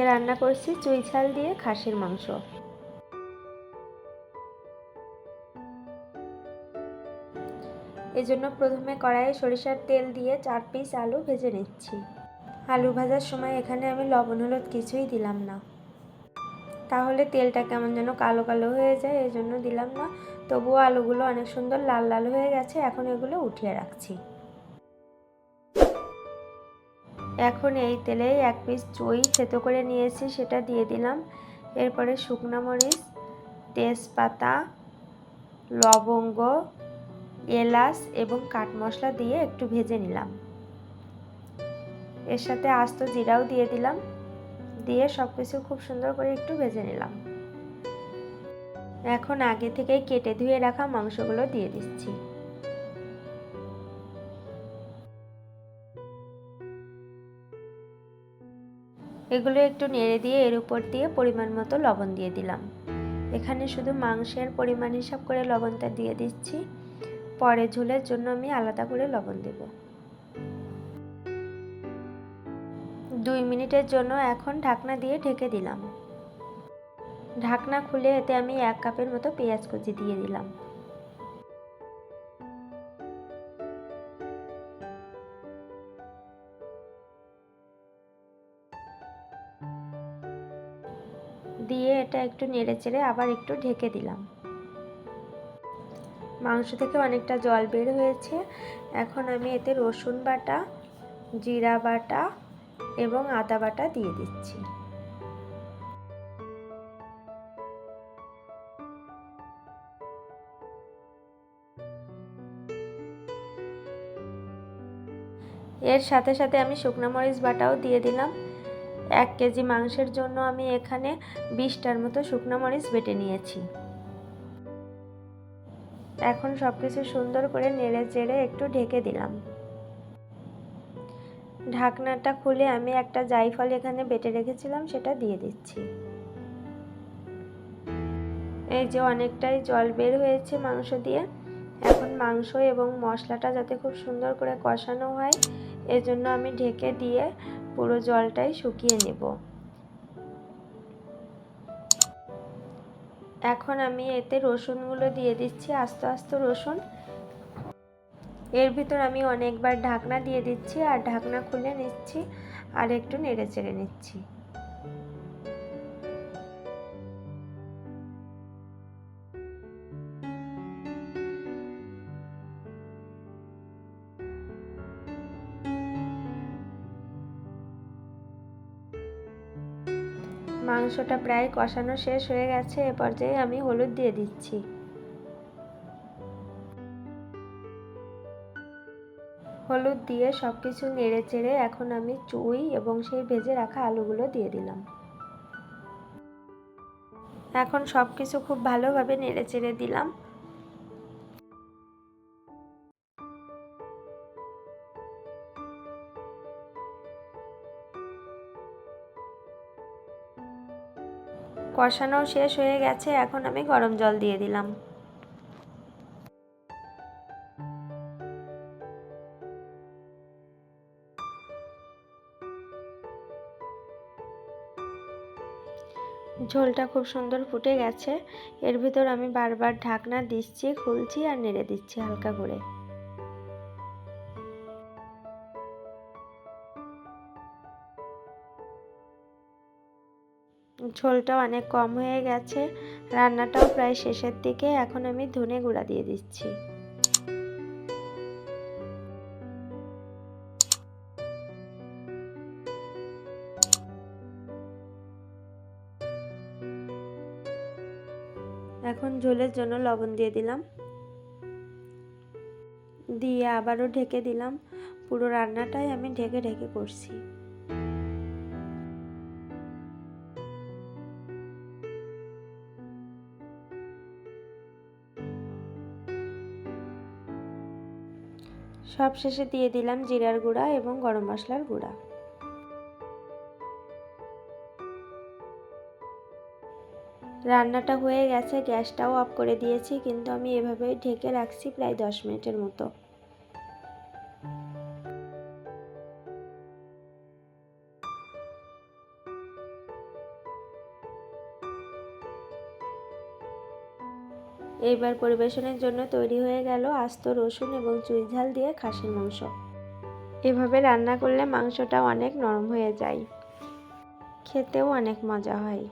আজকে রান্না করছি চুই ঝাল দিয়ে খাসির মাংস। এজন্য প্রথমে কড়াইয়ে সরিষার তেল দিয়ে চার পিস আলু ভেজে নিচ্ছি। আলু ভাজার সময় এখানে আমি লবণ, হলুদ কিছুই দিলাম না। তাহলে তেলটা কেমন যেন কালো কালো হয়ে যায় এই জন্য দিলাম না। তবুও আলুগুলো অনেক সুন্দর লাল লাল হয়ে গেছে, এখন এগুলো উঠিয়ে রাখছি। এখন এই তেলে এক পিস চই থেতো করে নিয়েছি, সেটা দিয়ে দিলাম। এরপরে শুকনো মরিচ, তেজপাতা, লবঙ্গ, এলাচ এবং কাঠ মশলা দিয়ে একটু ভেজে নিলাম। এর সাথে আস্ত জিরাও দিয়ে দিলাম, দিয়ে সব কিছু খুব সুন্দর করে একটু ভেজে নিলাম। এখন আগে থেকে কেটে ধুয়ে রাখা মাংসগুলো দিয়ে দিচ্ছি। এগুলো একটু নেড়ে দিয়ে এর উপর দিয়ে পরিমাণ মতো লবণ দিয়ে দিলাম। এখানে শুধু মাংসের পরিমাণ হিসাব করে লবণটা দিয়ে দিচ্ছি। পরে ঝোলের জন্য আমি আলাদা করে লবণ দেব। দুই মিনিটের জন্য এখন ঢাকনা দিয়ে ঢেকে দিলাম। ঢাকনা খুলে এতে আমি এক কাপের মতো পেঁয়াজ কুচি দিয়ে দিলাম। দিয়ে এটা একটু নেড়ে চেড়ে আবার একটু ঢেকে দিলাম। মাংস থেকে অনেকটা জল বের হয়েছে। এখন আমি এতে রসুন বাটা, জিরা বাটা এবং আদা বাটা দিয়ে দিচ্ছি। এর সাথে সাথে আমি শুকনো মরিচ বাটাও দিয়ে দিলাম। এক কেজি মাংসের জন্য আমি এখানে বিশটার মতো শুকনো মরিচ বেটে নিয়েছি। এখন সব কিছু সুন্দর করে নেড়ে চেড়ে একটু ঢেকে দিলাম। ঢাকনাটা খুলে আমি একটা জাইফল এখানে বেটে রেখেছিলাম, সেটা দিয়ে দিচ্ছি। এই যে অনেকটাই জল বের হয়েছে মাংস দিয়ে। এখন মাংস এবং মশলাটা যাতে খুব সুন্দর করে কষানো হয়, এজন্য আমি ঢেকে দিয়ে পুরো জলটাই শুকিয়ে নেব। এখন আমি এতে রসুনগুলো দিয়ে দিচ্ছি, আস্তে আস্তে রসুন। এর ভিতর আমি অনেকবার ঢাকনা দিয়ে দিচ্ছি আর ঢাকনা খুলে নিচ্ছি আর একটু নেড়ে চেড়ে নিচ্ছি। মাংসটা প্রায় কষানো শেষ হয়ে গেছে, এ পর্যায়ে আমি হলুদ দিয়ে দিচ্ছি। হলুদ দিয়ে সব কিছু নেড়ে চেড়ে এখন আমি চুই এবং সেই ভেজে রাখা আলুগুলো দিয়ে দিলাম। এখন সব কিছু খুব ভালোভাবে নেড়ে চেড়ে দিলাম। কষানো শেষ হয়ে গেছে, এখন আমি গরম জল দিয়ে দিলাম। ঝোলটা খুব সুন্দর ফুটে গেছে, এর ভিতর আমি বারবার ঢাকনা দিচ্ছি, খুলছি আর নেড়ে দিচ্ছি হালকা করে। ঝোলটা অনেক কম হয়ে গেছে। রান্নাটাও প্রায় শেষের দিকে। এখন আমি ধনে গুঁড়া দিয়ে দিচ্ছি। এখন ঝোলের জন্য লবণ দিয়ে দিলাম। দিয়ে আবারও ঢেকে দিলাম। পুরো রান্নাটাই আমি ঢেকে ঢেকে করছি। সব শেষে দিয়ে দিলাম জিরার গুঁড়া এবং গরম মশলার গুঁড়া। রান্নাটা হয়ে গেছে, গ্যাসটাও অফ করে দিয়েছি, কিন্তু আমি এভাবেই ঢেকে রাখছি প্রায় দশ মিনিটের মতো। এইবার পরিবেশনের জন্য তৈরি হয়ে গেল আস্ত রসুন এবং চুই ঝাল দিয়ে খাসির মাংস। এভাবে রান্না করলে মাংসটা অনেক নরম হয়ে যায়। খেতেও অনেক মজা হয়।